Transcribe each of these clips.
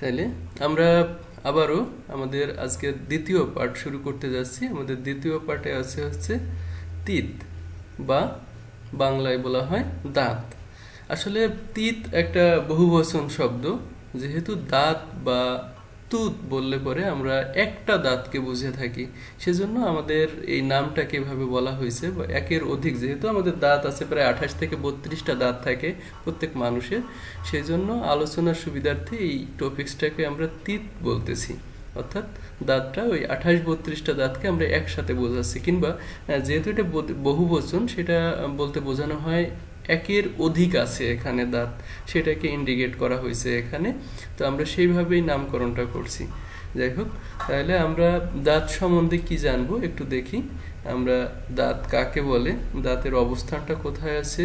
তাইলে আমরা আবারও আমাদের আজকে দ্বিতীয় পার্ট শুরু করতে যাচ্ছি। আমাদের দ্বিতীয় পার্টে আছে হচ্ছে তিত বা বাংলায় বলা হয় দাঁত। আসলে তিত একটা বহুবচন শব্দ। যেহেতু দাঁত বা তুত বললে পরে আমরা একটা দাঁতকে বুঝে থাকি। সেজন্য আমাদের এই নামটাকে এভাবে বলা হয়েছে একের অধিক, যেহেতু আমাদের দাঁত আছে প্রায় আঠাশ থেকে বত্রিশটা দাঁত থাকে প্রত্যেক মানুষের সেই জন্য আলোচনার সুবিধার্থে এই টপিক্সটাকে আমরা তিত বলতেছি। অর্থাৎ দাঁতটা ওই আঠাশ বত্রিশটা দাঁতকে আমরা একসাথে বোঝাচ্ছি, কিংবা যেহেতু এটা ব- বহুবচন, সেটা বলতে বোঝানো হয় একের অধিক আছে এখানে দাঁত, সেটাকে ইন্ডিকেট করা হয়েছে এখানে। তো আমরা সেইভাবেই নামকরণটা করছি। যাই হোক, তাহলে আমরা দাঁত সম্বন্ধে কি জানব একটু দেখি। আমরা দাঁত কাকে বলে, দাঁতের অবস্থানটা কোথায় আছে,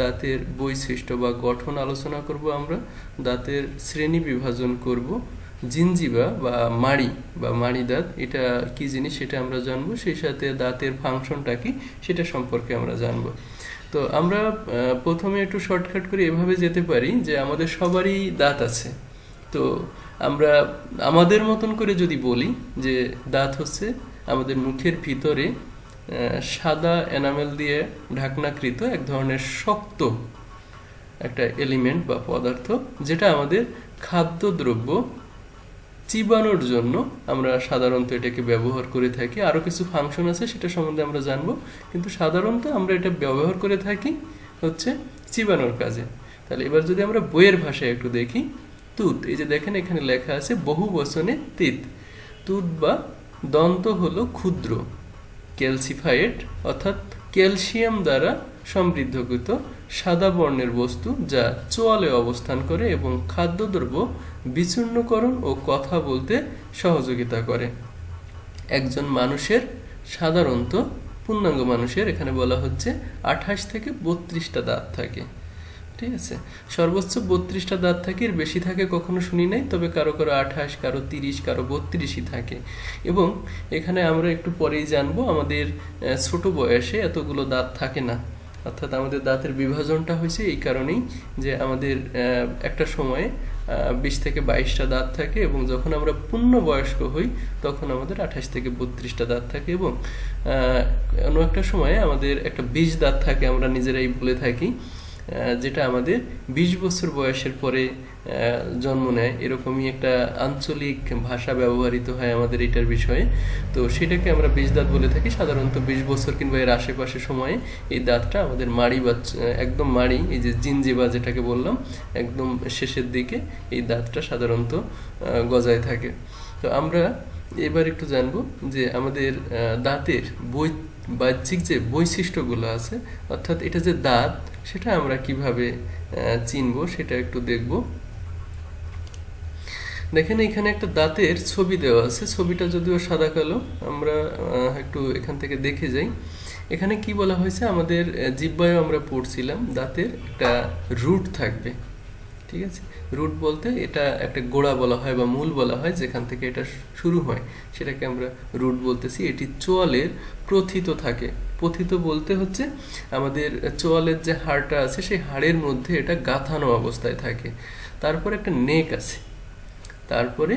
দাঁতের বৈশিষ্ট্য বা গঠন আলোচনা করব আমরা, দাঁতের শ্রেণি বিভাজন করব, জিনজিবা বা মাড়ি বা মাড়ি দাঁত, এটা কি জিনিস সেটা আমরা জানব, সেই সাথে দাঁতের ফাংশনটা কি সেটা সম্পর্কে আমরা জানব। তো আমরা প্রথমে একটু শর্টকাট করে এভাবে যেতে পারি যে আমাদের সবারই দাঁত আছে। তো আমরা আমাদের মতন করে যদি বলি যে দাঁত হচ্ছে আমাদের মুখের ভিতরে সাদা এনামেল দিয়ে ঢাকনাকৃত এক ধরনের শক্ত একটা এলিমেন্ট বা পদার্থ যেটা আমাদের খাদ্যদ্রব্য চিবানোর জন্য আমরা সাধারণত এটাকে ব্যবহার করে থাকি। আরও কিছু ফাংশন আছে, সেটা সম্বন্ধে আমরা জানব। কিন্তু সাধারণত আমরা এটা ব্যবহার করে থাকি হচ্ছে চিবানোর কাজে। তাহলে এবার যদি আমরা বইয়ের ভাষায় একটু দেখি, তুত, এই যে দেখেন এখানে লেখা আছে বহু বচনে তিত। তুত বা দন্ত হলো ক্ষুদ্র ক্যালসিফায়েড অর্থাৎ ক্যালসিয়াম দ্বারা সমৃদ্ধকৃত সাদা বর্ণের বস্তু যা চোয়ালে অবস্থান করে এবং খাদ্যদ্রব্য বিচূর্ণকরণ ও কথা বলতে সহযোগিতা করে। একজন মানুষের সাধারণত পূর্ণাঙ্গ মানুষের এখানে বলা হচ্ছে আঠাশ থেকে বত্রিশটা দাঁত থাকে। ঠিক আছে? সর্বোচ্চ বত্রিশটা দাঁত থাকে এর বেশি থাকে কখনো শুনি নাই, তবে কারও কারও আঠাশ, কারও তিরিশ, কারও বত্রিশই থাকে। এবং এখানে আমরা একটু পরেই জানব আমাদের ছোট বয়সে এতগুলো দাঁত থাকে না। অর্থাৎ আমাদের দাঁতের বিভাজনটা হয়েছে এই কারণেই যে আমাদের একটা সময়ে বিশ থেকে বাইশটা দাঁত থাকে এবং যখন আমরা পূর্ণ বয়স্ক হই, তখন আমাদের আঠাশ থেকে বত্রিশটা দাঁত থাকে এবং অন্য একটা সময়ে আমাদের একটা বিষ দাঁত থাকে, আমরা নিজেরাই বলে থাকি যেটা আমাদের বিশ বছর বয়সের পরে জন্ম নেয়। এরকমই একটা আঞ্চলিক ভাষা ব্যবহৃত হয় আমাদের এটার বিষয়ে। তো সেটাকে আমরা বিষ দাঁত বলে থাকি। সাধারণত বিশ বছর কিংবা এর আশেপাশে সময়ে এই দাঁতটা আমাদের মাড়ি বা একদম মাড়ি, এই যে জিনজিবা যেটাকে বললাম, একদম শেষের দিকে এই দাঁতটা সাধারণত গজায় থাকে। তো আমরা এবার একটু জানব যে আমাদের দাঁতের বৈ, বাহ্যিক যে বৈশিষ্ট্যগুলো আছে, অর্থাৎ এটা যে দাঁত, সেটা আমরা কীভাবে চিনবো সেটা একটু দেখব। দেখেন এখানে একটা দাঁতের ছবি দেওয়া আছে। ছবিটা যদিও সাদা কালো, আমরা একটু এখান থেকে দেখে যাই। এখানে কি বলা হয়েছে? আমাদের জিহ্বায়ও আমরা পড়ছিলাম, দাঁতের একটা রুট থাকবে। ঠিক আছে? রুট বলতে এটা একটা গোড়া বলা হয় বা মূল বলা হয়, যেখান থেকে এটা শুরু হয়। সেটাকে আমরা রুট বলতেছি। এটি চোয়ালের প্রথিত থাকে। প্রথিত বলতে হচ্ছে আমাদের চোয়ালের যে হাড়টা আছে, সেই হাড়ের মধ্যে এটা গাঁথানো অবস্থায় থাকে। তারপর একটা নেক আছে। তারপরে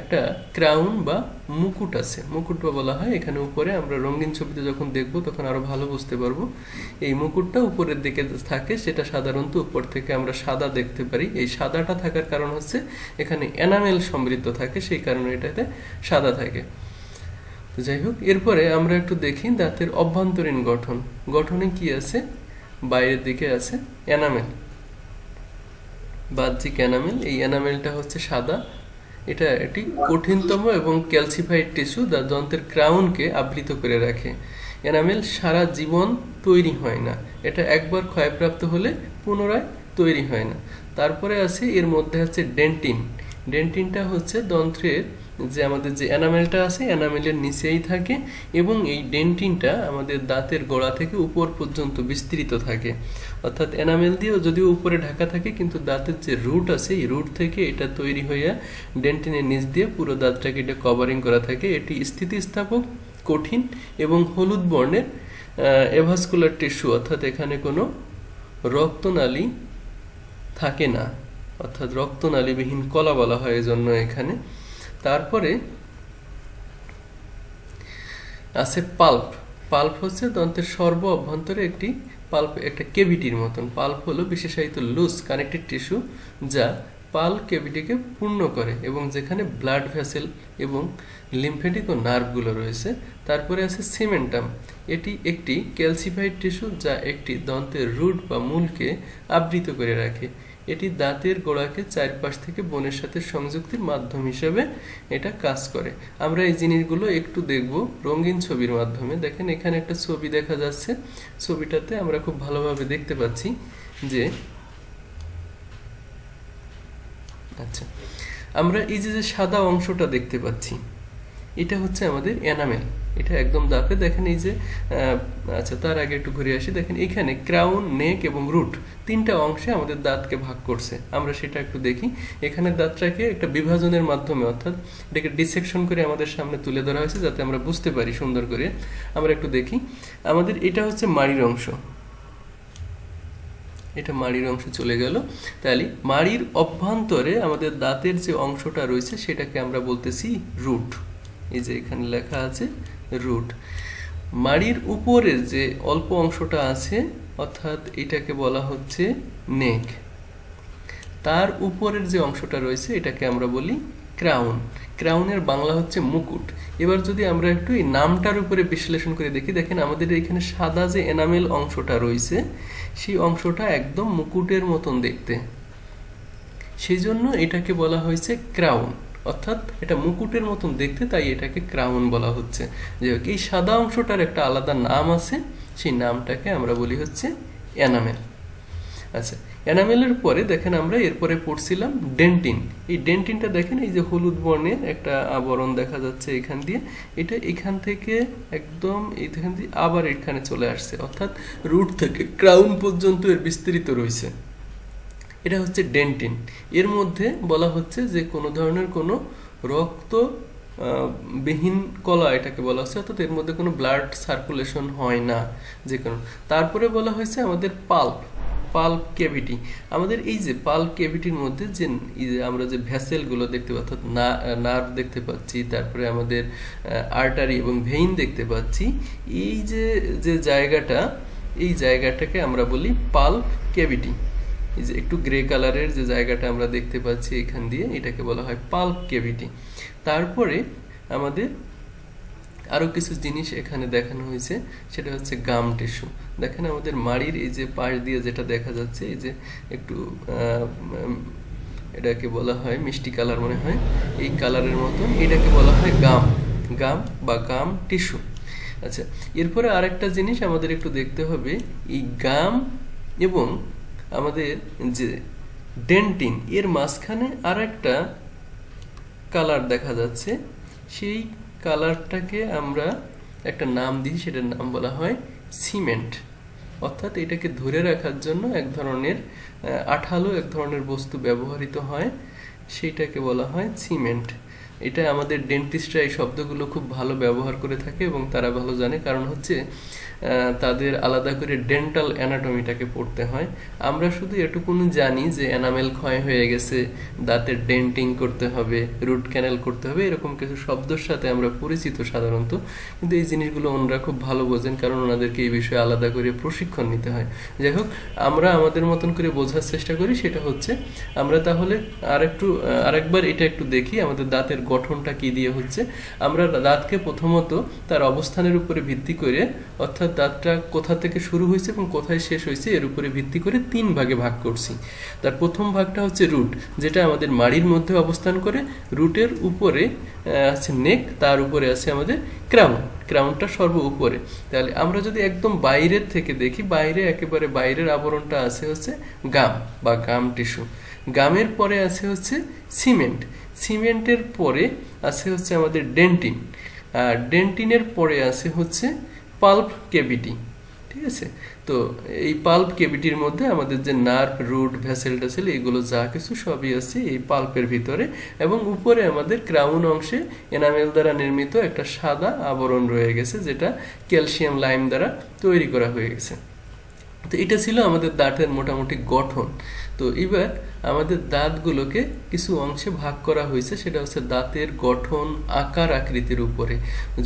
একটা ক্রাউন বা মুকুট আছে। মুকুট বা বলা হয়। এখানে উপরে আমরা রঙিন ছবিতে যখন দেখব, তখন আরও ভালো বুঝতে পারব। এই মুকুটটা উপরের দিকে থাকে, সেটা সাধারণত উপর থেকে আমরা সাদা দেখতে পারি। এই সাদাটা থাকার কারণ হচ্ছে, এখানে এনামেল সমৃদ্ধ থাকে, সেই কারণে এটাতে সাদা থাকে। তো যাই হোক, এরপরে আমরা একটু দেখি দাঁতের অভ্যন্তরীণ গঠন। গঠনে কি আছে? বাইরের দিকে আছে এনামেল। বাহ্যিক এনামেল, এই এনামেলটা হচ্ছে সাদা। এটা একটি কঠিনতম এবং ক্যালসিফাইড টিস্যু যা দন্তের ক্রাউনকে আবৃত করে রাখে। এনামেল সারা জীবন তৈরি হয় না। এটা একবার ক্ষয়প্রাপ্ত হলে পুনরায় তৈরি হয় না। তারপরে আছে, এর মধ্যে আছে ডেন্টিন। ডেন্টিনটা হচ্ছে দন্ত্রের যে আমাদের যে এনামেলটা আছে এনামেলের নিচেই থাকে এবং এই ডেন্টিনটা আমাদের দাঁতের গোড়া থেকে উপর পর্যন্ত বিস্তৃত থাকে। অর্থাৎ এনামেল দিয়েও যদিও উপরে ঢাকা থাকে, কিন্তু দাঁতের যে রুট আছে, এই রুট থেকে এটা তৈরি হইয়া ডেন্টিনের নিচ দিয়ে পুরো দাঁতটাকে এটা কভারিং করা থাকে। এটি স্থিতিস্থাপক, কঠিন এবং হলুদ বর্ণের এভাসকুলার টিস্যু অর্থাৎ এখানে কোনো রক্তনালী থাকে না। অর্থাৎ রক্তনালীবিহীন কলা বলা হয় এজন্য এখানে। তারপরে আছে পাল্প। পাল্প হচ্ছে দন্তের সর্ব অভ্যন্তরে একটি পাল্প, একটা কেভিটির মতন। পাল্প হলো বিশেষায়িত লুজ কানেক্টেড টিস্যু যা পাল কেভিটিকে পূর্ণ করে এবং যেখানে ব্লাড ভেসেল এবং লিম্ফেটিক ও নার্ভগুলো রয়েছে, তারপরে আছে সিমেন্টাম এটি একটি ক্যালসিফাইড টিস্যু যা একটি দন্তের রুট বা মূলকে আবৃত করে রাখে। এটি দাঁতের গোড়াকে চারপাশ থেকে বনের সাথে সংযুক্তির মাধ্যম হিসেবে এটা কাজ করে। আমরা এই জিনিসগুলো একটু দেখব রঙিন ছবির মাধ্যমে। দেখেন, এখানে একটা ছবি দেখা যাচ্ছে। ছবিটাতে আমরা খুব ভালোভাবে দেখতে পাচ্ছি যে আচ্ছা আমরা এই যে সাদা অংশটা দেখতে পাচ্ছি এটা হচ্ছে আমাদের এনামেল এটা একদম দাপে দেখেন এই যে আচ্ছা তার আগে একটু ঘুরে আসি। দেখেন এখানে ক্রাউন নেক এবং রুট তিনটা অংশে আমাদের দাঁতকে ভাগ করছে। আমরা সেটা একটু দেখি। এখানে দাঁতটাকে একটা বিভাজনের মাধ্যমে, অর্থাৎ এটাকে ডিসেকশন করে আমাদের সামনে তুলে ধরা হয়েছে যাতে আমরা বুঝতে পারি সুন্দর করে। আমরা একটু দেখি। আমাদের এটা হচ্ছে মাড়ির অংশ। এটা মাড়ির অংশ চলে গেল। তাহলে মাড়ির অভ্যন্তরে আমাদের দাঁতের যে অংশটা রয়েছে, সেটাকে আমরা বলতেছি রুট এই যে এখানে লেখা আছে রুট মাড়ির উপরের যে অল্প অংশটা আছে, অর্থাৎ এটাকে বলা হচ্ছে নেক তার উপরের যে অংশটা রয়েছে, এটাকে আমরা বলি ক্রাউন ক্রাউনের বাংলা হচ্ছে মুকুট। এবার যদি আমরা একটু এই নামটার উপরে বিশ্লেষণ করে দেখি, দেখেন আমাদের এখানে সাদা যে এনামেল অংশটা রয়েছে, সেই অংশটা একদম মুকুটের মতন দেখতে। সেই জন্য এটাকে বলা হয়েছে ক্রাউন অর্থাৎ এটা মুকুটের মতন দেখতে, তাই এটাকে ক্রাউন বলা হচ্ছে। যে এই সাদা অংশটার একটা আলাদা নাম আছে, সেই নামটাকে আমরা বলি হচ্ছে এনামেল। আচ্ছা এনামেলের পরে দেখেন আমরা এরপরে পড়ছিলাম ডেন্টিন। এই ডেন্টিনটা দেখেন, এই যে হলুদ বর্ণের একটা আবরণ দেখা যাচ্ছে এখান দিয়ে। এটা এখান থেকে একদম এইখান দিয়ে আবার এখানে চলে আসছে। অর্থাৎ রুট থেকে ক্রাউন পর্যন্ত এর বিস্তৃত রয়েছে। এটা হচ্ছে ডেন্টিন। এর মধ্যে বলা হচ্ছে যে কোনো ধরনের কোনো রক্ত বিহীন কলা এটাকে বলা হচ্ছে, অর্থাৎ এর মধ্যে কোনো ব্লাড সার্কুলেশন হয় না, যে কোনো। তারপরে বলা হয়েছে আমাদের পাল্প পাল্প কেভিটি। আমাদের এই যে পাল্প কেভিটির মধ্যে যে আমরা যে ভ্যাসেলগুলো দেখতে পাচ্ছি, অর্থাৎ নার্ভ দেখতে পাচ্ছি, তারপরে আমাদের আর্টারি এবং ভেইন দেখতে পাচ্ছি, এই যে যে জায়গাটা, এই জায়গাটাকে আমরা বলি পাল্প কেভিটি। এই যে একটু গ্রে কালারের যে জায়গাটা আমরা দেখতে পাচ্ছি এখান দিয়ে, এটাকে বলা হয় পাল্প কেভিটি তারপরে আমাদের আরও কিছু জিনিস এখানে দেখানো হয়েছে, সেটা হচ্ছে গাম টিস্যু দেখেন আমাদের মাড়ির এই যে পাশ দিয়ে যেটা দেখা যাচ্ছে, এই যে একটু এটাকে বলা হয় মিষ্টি কালার মনে হয়, এই কালারের মতন এটাকে বলা হয় গাম গাম বা গাম টিস্যু আচ্ছা এরপরে আরেকটা জিনিস আমাদের একটু দেখতে হবে, এই গাম এবং আমাদের যে ডেন্টিন, এর মাঝখানে আরেকটা কালার দেখা যাচ্ছে। সেই কালারটাকে আমরা একটা নাম দিই, সেটার নাম বলা হয় সিমেন্ট। অর্থাৎ এটাকে ধরে রাখার জন্য এক ধরনের আঠালো এক ধরনের বস্তু ব্যবহৃত হয়। সেইটাকে বলা হয় সিমেন্ট। এটা আমাদের ডেন্টিস্টরা এই শব্দগুলো খুব ভালো ব্যবহার করে থাকে এবং তারা ভালো জানে। কারণ হচ্ছে তাদের আলাদা করে ডেন্টাল অ্যানাটমিটাকে পড়তে হয়। আমরা শুধু এটুকুনি জানি যে এনামেল ক্ষয় হয়ে গেছে দাঁতের ডেন্টিং করতে হবে রুট ক্যানেল করতে হবে এরকম কিছু শব্দের সাথে আমরা পরিচিত সাধারণত। কিন্তু এই জিনিসগুলো ওনারা খুব ভালো বোঝেন কারণ ওনাদেরকে এই বিষয়ে আলাদা করে প্রশিক্ষণ নিতে হয়। যাই হোক আমরা আমাদের মতন করে বোঝার চেষ্টা করি সেটা হচ্ছে আমরা তাহলে আরেকটু আহ, আরেকবার এটা একটু দেখি আমাদের দাঁতের গঠনটা কি দিয়ে হচ্ছে? আমরা দাঁতকে প্রথমত তার অবস্থানের উপরে ভিত্তি করে, অর্থাৎ দাঁতটা কোথা থেকে শুরু হয়েছে এবং কোথায় শেষ হয়েছে, এর উপরে ভিত্তি করে তিন ভাগে ভাগ করছি। তার প্রথম ভাগটা হচ্ছে রুট, যেটা আমাদের মাড়ির মধ্যে অবস্থান করে। রুটের উপরে আছে নেক, তার উপরে আছে আমাদের ক্রাউন। ক্রাউনটা সর্ব উপরে। তাহলে আমরা যদি একদম বাইরের থেকে দেখি, বাইরে একেবারে বাইরের আবরণটা আছে হচ্ছে গাম বা গাম টিস্যু। গামের পরে আছে হচ্ছে সিমেন্ট। সিমেন্টের পরে আছে হচ্ছে আমাদের ডেন্টিন। আর ডেন্টিনের পরে আছে হচ্ছে পাল্প কেভিটি, ঠিক আছে? তো এই পাল্প কেভিটির মধ্যে আমাদের যে নার্ভ, রুট, ভ্যাসেল, ট্যাসেল, এগুলো যা কিছু সবই আছে এই পাল্পের ভিতরে। এবং উপরে আমাদের ক্রাউন অংশে এনামেল দ্বারা নির্মিত একটা সাদা আবরণ রয়ে গেছে, যেটা ক্যালসিয়াম লাইম দ্বারা তৈরি করা হয়ে গেছে। তো এটা ছিল আমাদের দাঁতের মোটামুটি গঠন। তো এবার আমাদের দাঁতগুলোকে কিছু অংশে ভাগ করা হয়েছে, সেটা হচ্ছে দাঁতের গঠন, আকার আকৃতির উপরে।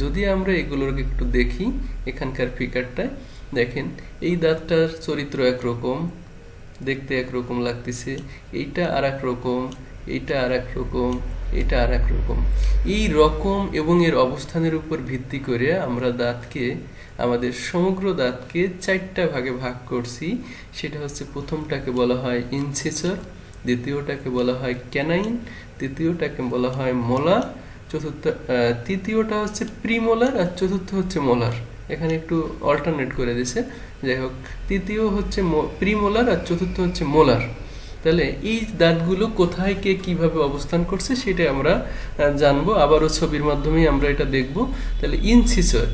যদি আমরা এগুলোকে একটু দেখি এখানকার ফিকারটায় দেখেন, এই দাঁতটার চরিত্র একরকম, দেখতে একরকম লাগতেছে, এইটা আর রকম, এইটা আর রকম এটা আর রকম। এই রকম এবং এর অবস্থানের উপর ভিত্তি করে আমরা দাঁতকে আমাদের সমগ্র দাঁতকে চারটা ভাগে ভাগ করছি। সেটা হচ্ছে প্রথমটাকে বলা হয় ইনসিসর দ্বিতীয়টাকে বলা হয় ক্যানাইন তৃতীয়টাকে বলা হয় মোলার চতুর্থ তৃতীয়টা হচ্ছে প্রিমোলার আর চতুর্থ হচ্ছে মোলার এখানে একটু অল্টারনেট করে দিছে। যাই হোক, তৃতীয় হচ্ছে প্রিমোলার আর চতুর্থ হচ্ছে মোলার তাহলে এই দাঁতগুলো কোথায় কে কীভাবে অবস্থান করছে সেটা আমরা জানব। আবারও ছবির মাধ্যমেই আমরা এটা দেখব। তাহলে ইনসিসর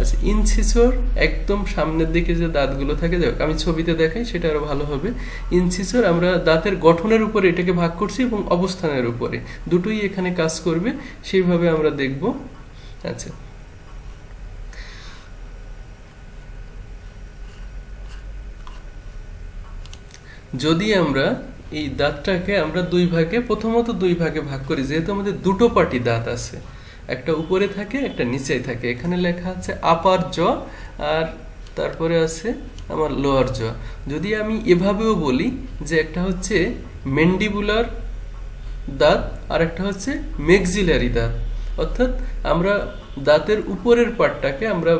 আচ্ছা ইনসিসর একদম সামনের দিকে যে দাঁতগুলো থাকে যাক আমি ছবিতে দেখাই, সেটা আরও ভালো হবে। ইনসিসর আমরা দাঁতের গঠনের উপরে এটাকে ভাগ করছি এবং অবস্থানের উপরে। দুটোই এখানে কাজ করবে, সেইভাবে আমরা দেখব। আচ্ছা। যদি আমরা এই দাঁতটাকে আমরা দুই ভাগে, প্রথমত দুই ভাগে ভাগ করি, যেহেতু আমাদের দুটো পাটি দাঁত আছে একটা উপরে থাকে, একটা নিচে থাকে। এখানে লেখা আছে আপার জ, আর তারপরে আছে আমার লোয়ার জ। যদি আমি এভাবেও বলি যে একটা হচ্ছে মেন্ডিবুলার দাঁত, আর একটা হচ্ছে মেক্সিলারি দাঁত। অর্থাৎ আমরা দাঁতের উপরের পার্টটাকে আমরা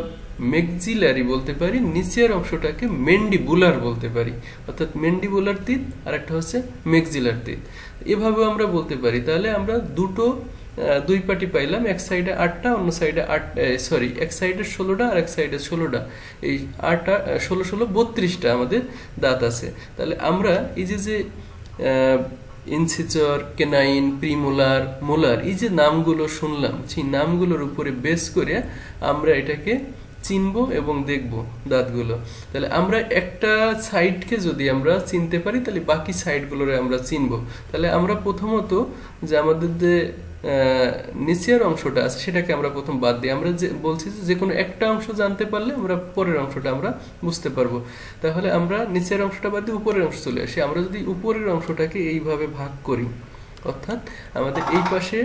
মেক্সিলারি বলতে পারি, নিচের অংশটাকে মেন্ডিবুলার বলতে পারি। অর্থাৎ মেন্ডিবুলার তিত আর একটা হচ্ছে মেক্সিলার তিত এভাবেও আমরা বলতে পারি। তাহলে আমরা দুটো দুই পাটি পাইলাম, এক সাইডে আটটা, অন্য সাইডে আট সরি এক সাইডে ষোলোটা আর এক সাইডে ষোলোটা। এই আটটা ষোলো ষোলো, বত্রিশটা আমাদের দাঁত আছে। তাহলে আমরা এই যে যে ইনসিচর, কেনাইন, প্রিমোলার, মোলার, এই যে নামগুলো শুনলাম, সেই নামগুলোর উপরে বেস করে আমরা এটাকে চিনবো এবং দেখব দাঁতগুলো। তাহলে আমরা একটা সাইডকে যদি আমরা চিনতে পারি, তাহলে বাকি সাইডগুলোরে আমরা চিনবো। তাহলে আমরা প্রথমত যে আমাদের যে নিচের অংশটা আছে, সেটাকে আমরা প্রথম বাদ দিই। আমরা যে বলছি যে কোনো একটা অংশ জানতে পারলে আমরা পরের অংশটা আমরা বুঝতে পারব। তাহলে আমরা নিচের অংশটা বাদ দিয়ে উপরের অংশ চলে আসি। আমরা যদি উপরের অংশটাকে এইভাবে ভাগ করি, অর্থাৎ আমাদের এই পাশে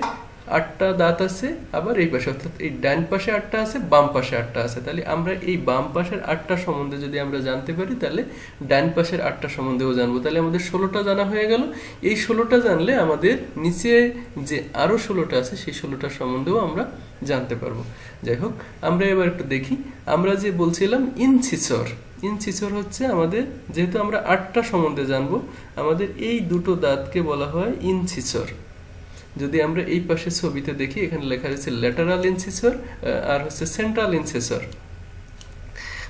আটটা দাঁত আছে, আবার এই পাশে, অর্থাৎ এই ডান পাশে আটটা আছে, বাম পাশে আটটা আছে। তাহলে আমরা এই বাম পাশের আটটা সম্বন্ধে যদি আমরা জানতে পারি, তাহলে ডান পাশের আটটা সম্বন্ধেও জানব। তাহলে আমাদের ষোলোটা জানা হয়ে গেল। এই ষোলোটা জানলে আমাদের নিচে যে আরও ষোলোটা আছে, সেই ষোলোটার সম্বন্ধেও আমরা জানতে পারব। যাই হোক, আমরা এবার একটু দেখি। আমরা যে বলছিলাম ইনসিসর ইনসিসর হচ্ছে আমাদের, যেহেতু আমরা আটটা সম্বন্ধে জানব, আমাদের এই দুটো দাঁতকে বলা হয় ইনসিসর। যদি আমরা এই পাশে ছবিতে দেখি, এখানে লেখা রয়েছে ল্যাটারাল ইনসিসর আর হচ্ছে সেন্ট্রাল ইনসিসর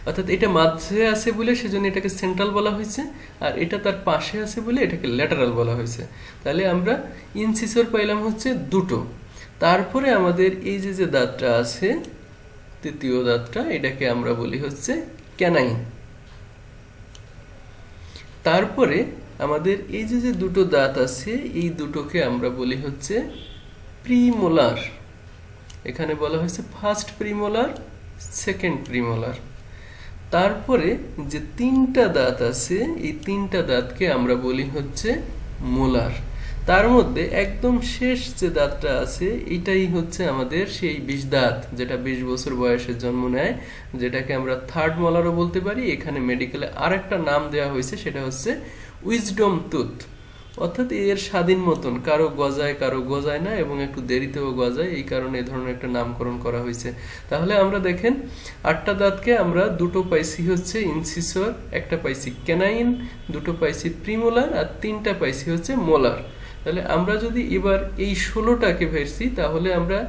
অর্থাৎ এটা মাঝে আছে বলে সেজন্য এটাকে সেন্ট্রাল বলা হয়েছে, আর এটা তার পাশে আছে বলে এটাকে ল্যাটারাল বলা হয়েছে। তাহলে আমরা ইনসিসর পাইলাম হচ্ছে দুটো। তারপরে আমাদের এই যে যে দাঁতটা আছে, তৃতীয় দাঁতটা, এটাকে আমরা বলি হচ্ছে ক্যানাইন তারপরে আমাদের এই যে যে দুটো দাঁত আছে, এই দুটোকে আমরা বলি হচ্ছে প্রিমোলার। এখানে বলা হয়েছে ফার্স্ট প্রিমোলার সেকেন্ড প্রিমোলার। তারপরে যে তিনটা দাঁত আছে, এই তিনটা দাঁতকে আমরা বলি হচ্ছে মোলার। তার মধ্যে একদম শেষ যে দাঁতটা আছে, এটাই হচ্ছে আমাদের সেই বিষ দাঁত, যেটা বিশ বছর বয়সে জন্ম নেয়, যেটাকে আমরা থার্ড মলারও বলতে পারি। এখানে মেডিকেলে আরেকটা নাম দেওয়া হয়েছে, সেটা হচ্ছে উইজডম টুথ অর্থাৎ এর স্বাধীন মতন, কারও গজায় কারও গজায় না এবং একটু দেরিতেও গজায়, এই কারণে এই ধরনের একটা নামকরণ করা হয়েছে। তাহলে আমরা দেখেন, আটটা দাঁতকে আমরা দুটো পাইছি হচ্ছে ইনসিসর একটা পাইছি ক্যানাইন দুটো পাইছি প্রিমোলার আর তিনটা পাইছি হচ্ছে মোলার তাহলে আমরা যদি এবার এই ষোলোটাকে ভেরছি, তাহলে আমরা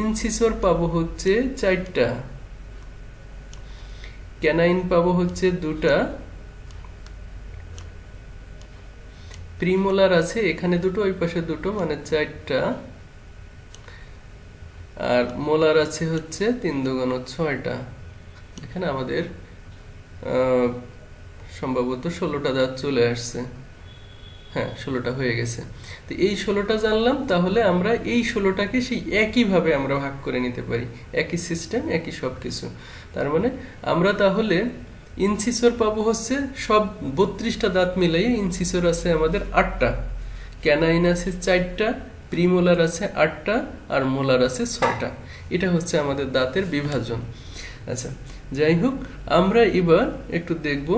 ইনসিসর পাবো হচ্ছে চারটা। ক্যানাইন পাবো হচ্ছে দুটা। প্রিমোলার আছে, এখানে দুটো, ওই পাশে দুটো মানে চারটা। আর মোলার আছে হচ্ছে তিন দুগুণ ছয়টা। এখানে আমাদের সম্ভবত ষোলোটা দাঁত চলে আসছে। হ্যাঁ ষোলোটা হয়ে গেছে। তো এই ষোলোটা জানলাম, তাহলে আমরা এই ষোলোটাকে সেই একইভাবে আমরা ভাগ করে নিতে পারি। একই সিস্টেম একই সব কিছু তার মানে আমরা তাহলে ইনসিসর পাবো হচ্ছে সব বত্রিশটা দাঁত মিলাইয়ে ইনসিসর আছে আমাদের আটটা। ক্যানাইন আছে চারটা, প্রিমোলার আছে আটটা আর মোলার আছে ছয়টা। এটা হচ্ছে আমাদের দাঁতের বিভাজন। আচ্ছা যাই হোক, আমরা এবার একটু দেখব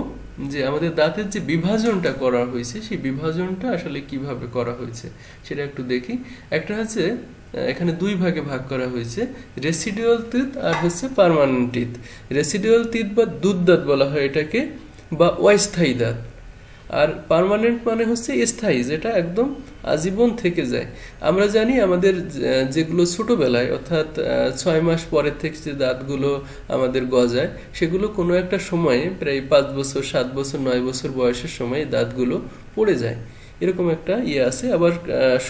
যে আমাদের দাঁতের যে বিভাজনটা করা হয়েছে, সেই বিভাজনটা আসলে কীভাবে করা হয়েছে, সেটা একটু দেখি। একটা হচ্ছে এখানে দুই ভাগে ভাগ করা হয়েছে রেসিডুয়াল তিত আর হচ্ছে পার্মানেন্ট তিত রেসিডুয়াল তিত বা দুধ দাঁত বলা হয় এটাকে, বা অস্থায়ী দাঁত। আর পার্মানেন্ট মানে হচ্ছে স্থায়ী, যেটা একদম আজীবন থেকে যায়। আমরা জানি আমাদের যেগুলো ছোটবেলায়, অর্থাৎ ছয় মাস পরের থেকে যে দাঁতগুলো আমাদের গজায়, সেগুলো কোনো একটা সময়ে, প্রায় পাঁচ বছর, সাত বছর, নয় বছর বয়সের সময় দাঁতগুলো পড়ে যায়। এরকম একটা ইয়ে আছে। আবার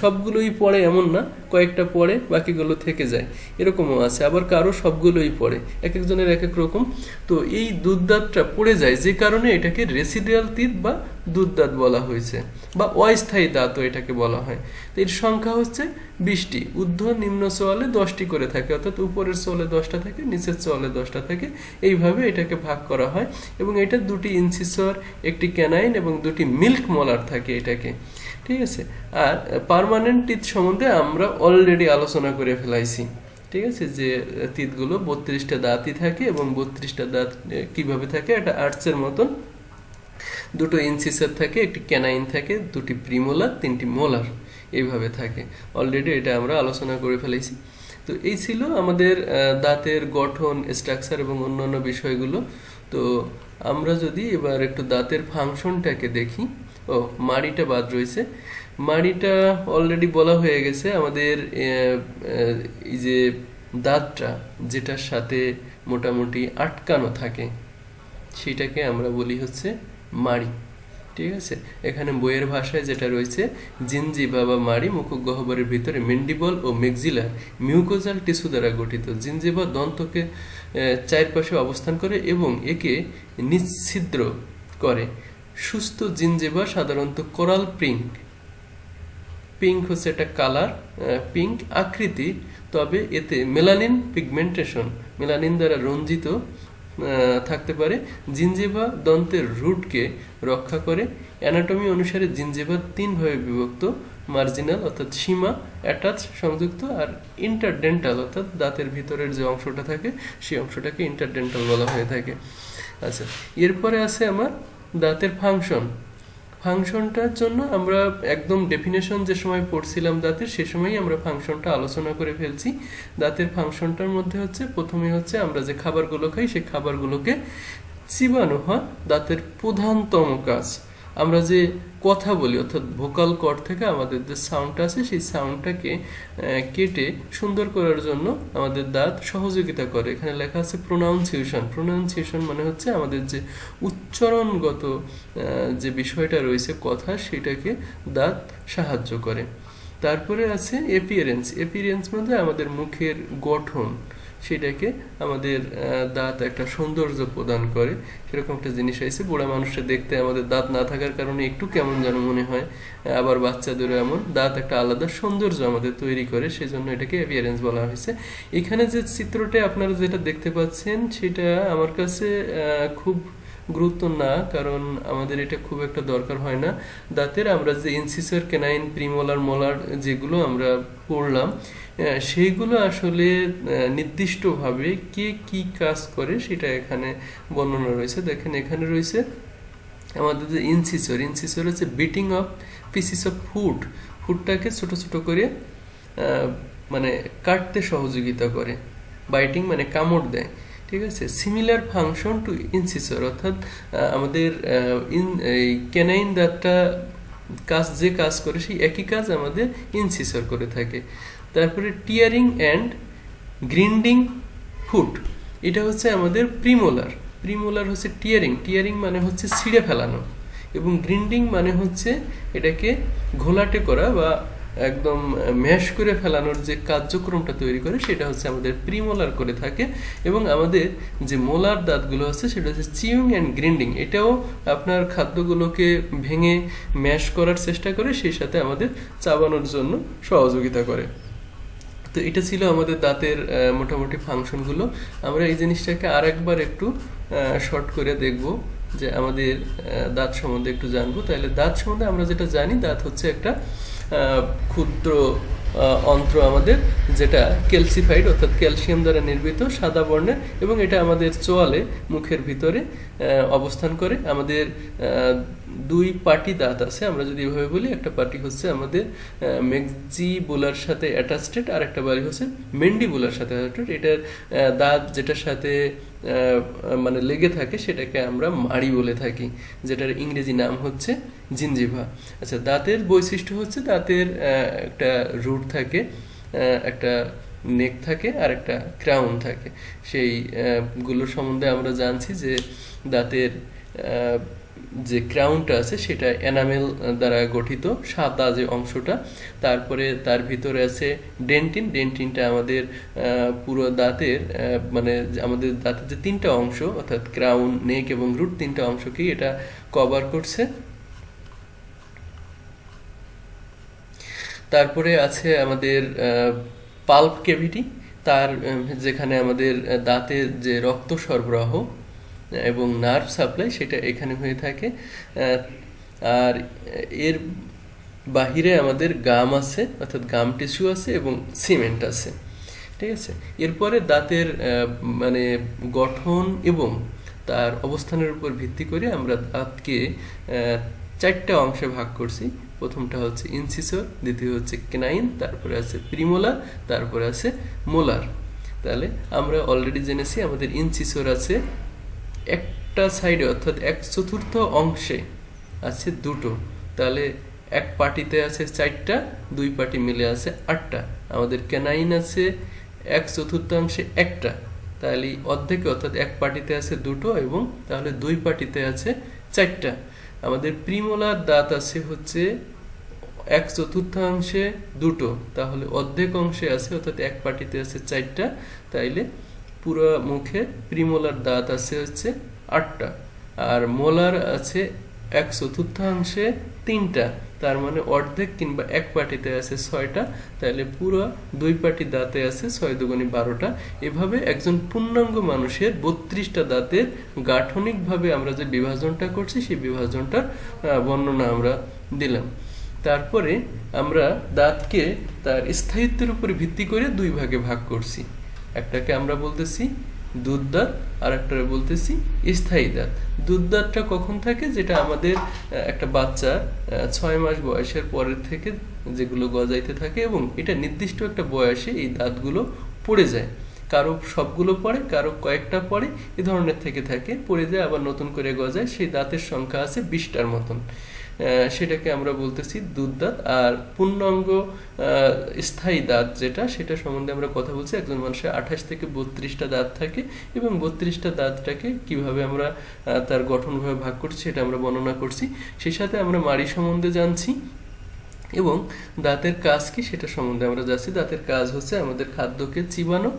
সবগুলোই পড়ে এমন না, কয়েকটা পড়ে, বাকিগুলো থেকে যায়। এরকমও আছে। আবার কারও সবগুলোই পড়ে, এক একজনের এক এক রকম। তো এই দুধ দাঁতটা পড়ে যায় যে কারণে এটাকে রেসিডিয়াল তিত বা দুধ দাঁত বলা হয়েছে, বা অস্থায়ী দাঁতও এটাকে বলা হয়। এর সংখ্যা হচ্ছে বিশটি। ঊর্ধ্ব নিম্ন চোয়ালে দশটি করে থাকে, অর্থাৎ উপরের চোয়ালে দশটা থাকে, নিচের চোয়ালে দশটা থাকে। এইভাবে এটাকে ভাগ করা হয় এবং এটা দুটি ইনসিসর, একটি ক্যানাইন এবং দুটি মিল্ক মলার থাকে এটাকে। ঠিক আছে? আর পার্মানেন্ট টিথ সম্বন্ধে আমরা অলরেডি আলোচনা করে ফেলাইছি। ঠিক আছে? যে তিতগুলো বত্রিশটা দাঁতই থাকে এবং বত্রিশটা দাঁত কীভাবে থাকে? একটা আর্টসের মতন দুটো ইনসিসার থাকে, একটি ক্যানাইন থাকে, দুটি প্রিমোলার, তিনটি মোলার। এইভাবে থাকে। অলরেডি এটা আমরা আলোচনা করে ফেলেছি। তো এই ছিল আমাদের দাঁতের গঠন স্ট্রাকচার এবং অন্যান্য বিষয়গুলো। তো আমরা যদি এবার একটু দাঁতের ফাংশনটাকে দেখি। ও, মাড়িটা বাদ রয়েছে। মাড়িটা অলরেডি বলা হয়ে গেছে আমাদের এই যে দাঁতটা যেটার সাথে মোটামুটি আটকানো থাকে, সেটাকে আমরা বলি হচ্ছে মাড়ি। ঠিক আছে? এখানে বইয়ের ভাষায় যেটা রয়েছে জিনজিবা বা মাড়ি মুখগহ্বরের ভিতরে মেন্ডিবল ও মেক্সিলার মিউকোজাল টিস্যু দ্বারা গঠিত। জিনজিবা দন্তকে চারপাশে অবস্থান করে এবং একে নিচ্ছিদ্র করে। সুস্থ জিনজিবা সাধারণত কোরাল পিঙ্ক। পিঙ্ক হচ্ছে একটা কালার পিঙ্ক আকৃতি, তবে এতে মেলানিন পিগমেন্টেশন, মেলানিন দ্বারা রঞ্জিত থাকতে পারে। জিনজেবা দন্তের রুটকে রক্ষা করে। অ্যানাটমি অনুসারে জিনজেবা তিনভাবে বিভক্ত, মার্জিনাল অর্থাৎ সীমা, অ্যাটাচ, সংযুক্ত আর ইন্টারডেন্টাল অর্থাৎ দাঁতের ভিতরের যে অংশটা থাকে, সেই অংশটাকে ইন্টারডেন্টাল বলা হয়ে থাকে। আচ্ছা এরপরে আছে আমার দাঁতের ফাংশন। ফাংশনটার জন্য আমরা একদম ডেফিনেশন যে সময় পড়ছিলাম দাঁতের, সে সময়ই আমরা ফাংশনটা আলোচনা করে ফেলছি। দাঁতের ফাংশনটার মধ্যে হচ্ছে, প্রথমে হচ্ছে আমরা যে খাবারগুলো খাই, সেই খাবারগুলোকে চিবানো হয় দাঁতের প্রধানতম কাজ। আমরা যে কথা বলি, অর্থাৎ ভোকাল কর থেকে আমাদের যে সাউন্ডটা আছে, সেই সাউন্ডটাকে কেটে সুন্দর করার জন্য আমাদের দাঁত সহযোগিতা করে। এখানে লেখা আছে প্রোনাউন্সিয়েশন প্রোনাউন্সিয়েশন মানে হচ্ছে আমাদের যে উচ্চারণগত যে বিষয়টা রয়েছে, কথা, সেটাকে দাঁত সাহায্য করে। তারপরে আছে এপিয়ারেন্স এপিয়ারেন্স মানে আমাদের মুখের গঠন। সেটাকে আমাদের দাঁত একটা সৌন্দর্য প্রদান করে। সেরকম একটা জিনিস আছে বুড়া মানুষটা দেখতে আমাদের দাঁত না থাকার কারণে একটু কেমন যেন মনে হয়। আবার বাচ্চাদেরও এমন। দাঁত একটা আলাদা সৌন্দর্য আমাদের তৈরি করে, সেজন্য এটাকে অ্যাপিয়ারেন্স বলা হয়েছে। এখানে যে চিত্রটা আপনারা যেটা দেখতে পাচ্ছেন, সেটা আমার কাছে খুব গুরুত্ব না, কারণ আমাদের এটা খুব একটা দরকার হয় না। দাঁতের আমরা যে ইনসিসর কেনাইন প্রিমোলার মোলার যেগুলো আমরা পড়লাম সেইগুলো আসলে নির্দিষ্টভাবে কে কি কাজ করে সেটা এখানে বর্ণনা রয়েছে। দেখেন এখানে রয়েছে আমাদের যে ইনসিসর। ইনসিসর হচ্ছে biting of pieces of food ফুডটাকে ছোট ছোট করে মানে কাটতে সহযোগিতা করে। বাইটিং মানে কামড় দেয়। ঠিক আছে? সিমিলার ফাংশন টু ইনসিসর অর্থাৎ আমাদের ইন এই ক্যানাইন দাঁতটা কাজ, যে কাজ করে সেই একই কাজ আমাদের ইনসিসর করে থাকে। তারপরে টিয়ারিং অ্যান্ড গ্রিন্ডিং ফুট এটা হচ্ছে আমাদের প্রিমোলার প্রিমোলার হচ্ছে টিয়ারিং টিয়ারিং মানে হচ্ছে ছিঁড়ে ফেলানো। এবং গ্রিন্ডিং মানে হচ্ছে এটাকে ঘোলাটে করা বা একদম ম্যাশ করে ফেলানোর যে কার্যক্রমটা তৈরি করে, সেটা হচ্ছে আমাদের প্রিমোলার করে থাকে এবং আমাদের যে মোলার দাঁতগুলো আছে, সেটা হচ্ছে চিউং অ্যান্ড গ্রিন্ডিং। এটাও আপনার খাদ্যগুলোকে ভেঙে ম্যাশ করার চেষ্টা করে, সেই সাথে আমাদের চাবানোর জন্য সহযোগিতা করে। তো এটা ছিল আমাদের দাঁতের মোটামুটি ফাংশনগুলো। আমরা এই জিনিসটাকে আরেকবার একটু শর্ট করে দেখব যে আমাদের দাঁত সম্বন্ধে একটু জানব। তাহলে দাঁত সম্বন্ধে আমরা যেটা জানি, দাঁত হচ্ছে একটা ক্ষুদ্র অন্ত্র আমাদের, যেটা ক্যালসিফাইড, অর্থাৎ ক্যালসিয়াম দ্বারা নির্মিত সাদা বর্ণের, এবং এটা আমাদের চোয়ালে, মুখের ভিতরে অবস্থান করে। আমাদের দুই পাটি দাঁত আছে, আমরা যদি এভাবে বলি, একটা পাটি হচ্ছে আমাদের মেক্সি বোলার সাথে অ্যাটাচটেড আর একটা বাড়ি হচ্ছে মেন্ডি বোলার সাথে অ্যাটাচটেড। এটার দাঁত যেটার সাথে মানে লেগে থাকে, সেটাকে আমরা মাড়ি বলে থাকি, যেটার ইংরেজি নাম হচ্ছে জিনজিভা। আচ্ছা দাঁতের বৈশিষ্ট্য হচ্ছে দাঁতের একটা রুট থাকে একটা নেক থাকে আর একটা ক্রাউন থাকে। সেই গুলোর সম্বন্ধে আমরা জানছি যে দাঁতের যে ক্রাউনটা আছে সেটা এনামেল দ্বারা গঠিত, সাদা যে অংশটা, তারপরে তার ভিতরে আছে ডেন্টিন। ডেন্টিনটা আমাদের পুরো দাঁতের মানে আমাদের দাঁতের যে তিনটা অংশ, অর্থাৎ ক্রাউন, নেক এবং রুট তিনটা অংশকেই এটা কভার করছে। তারপরে আছে আমাদের পাল্প কেভিটি, তার যেখানে আমাদের দাঁতের যে রক্ত সরবরাহ এবং নার্ভ সাপ্লাই সেটা এখানে হয়ে থাকে। আর এর বাহিরে আমাদের গাম আছে, অর্থাৎ গাম টিস্যু আছে এবং সিমেন্ট আছে। ঠিক আছে? এরপরে দাঁতের মানে গঠন এবং তার অবস্থানের উপর ভিত্তি করে আমরা দাঁতকে চারটা অংশে ভাগ করছি। প্রথমটা হচ্ছে ইনসিসর, দ্বিতীয় হচ্ছে কেনাইন, তারপরে আছে প্রিমোলার, তারপরে আছে মোলার। তাহলে আমরা অলরেডি জেনেছি আমাদের ইনসিসর আছে একটা সাইডে অর্থাৎ এক চতুর্থ অংশে আছে দুটো। তাহলে এক পার্টিতে আছে চারটা, দুই পার্টি মিলে আছে আটটা। আমাদের ক্যানাইন আছে এক চতুর্থাংশে একটা। তাহলে অর্ধেকে অর্থাৎ এক পার্টিতে আছে দুটো এবং তাহলে দুই পার্টিতে আছে চারটা। আমাদের প্রিমোলার দাঁত আছে হচ্ছে এক চতুর্থাংশে দুটো, তাহলে অর্ধেক অংশে আছে, অর্থাৎ এক পার্টিতে আছে চারটা, তাইলে পুরো মুখে প্রিমোলার দাঁত আছে হচ্ছে আটটা। আর মোলার আছে এক চতুর্থাংশে তিনটা, তার মানে অর্ধেক কিংবা এক পাটিতে আছে ছয়টা, তাহলে পুরো দুই পাটি দাঁতে আছে ছয় দুগুণি বারোটা। এভাবে একজন পূর্ণাঙ্গ মানুষের বত্রিশটা দাঁতের গাঠনিকভাবে আমরা যে বিভাজনটা করছি, সেই বিভাজনটার বর্ণনা আমরা দিলাম। তারপরে আমরা দাঁতকে তার স্থায়িত্বের উপরে ভিত্তি করে দুই ভাগে ভাগ করছি। একটাকে আমরা বলতেছি দুধ দাঁত আর একটা বলতেছি স্থায়ী দাঁত। দুধ দাঁতটা কখন থাকে? যেটা আমাদের একটা বাচ্চা ছয় মাস বয়সের পরের থেকে যেগুলো গজাইতে থাকে এবং এটা নির্দিষ্ট একটা বয়সে এই দাঁতগুলো পড়ে যায়। কারও সবগুলো পড়ে, কারও কয়েকটা পড়ে, এ ধরনের থেকে থাকে। পড়ে যায়, আবার নতুন করে গজায়, সেই দাঁতের সংখ্যা আছে বিশটার মতন। সেটাকে আমরা বলতেছি দুধ দাঁত। আর পূর্ণাঙ্গ স্থায়ী দাঁত যেটা, সেটা সম্বন্ধে আমরা কথা বলছি। একজন মানুষের আঠাশ থেকে বত্রিশটা দাঁত থাকে এবং বত্রিশটা দাঁতটাকে কীভাবে আমরা তার গঠনভাবে ভাগ করছি সেটা আমরা বর্ণনা করছি। সেই সাথে আমরা মাড়ি সম্বন্ধে জানছি। এবং দাঁতের কাজ কি সেটা সম্বন্ধে আমরা যাচ্ছি দাঁতের কাজ হচ্ছে আমাদের খাদ্যকে চিবানো,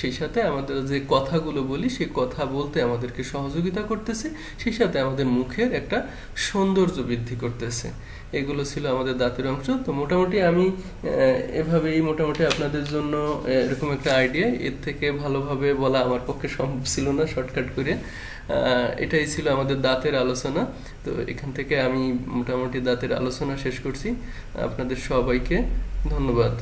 সেই সাথে আমাদের যে কথাগুলো বলি, সেই কথা বলতে আমাদেরকে সহযোগিতা করতেছে, সেই সাথে আমাদের মুখের একটা সৌন্দর্য বৃদ্ধি করতেছে। এগুলো ছিল আমাদের দাঁতের অংশ। তো মোটামুটি আমি এভাবেই মোটামুটি আপনাদের জন্য এরকম একটা আইডিয়া এর থেকে ভালোভাবে বলা আমার পক্ষে সম্ভব ছিল না শর্টকাট করে। এটাই ছিল আমাদের দাঁতের আলোচনা। তো এখান থেকে আমি মোটামুটি দাঁতের আলোচনা শেষ করছি। আপনাদের সবাইকে ধন্যবাদ।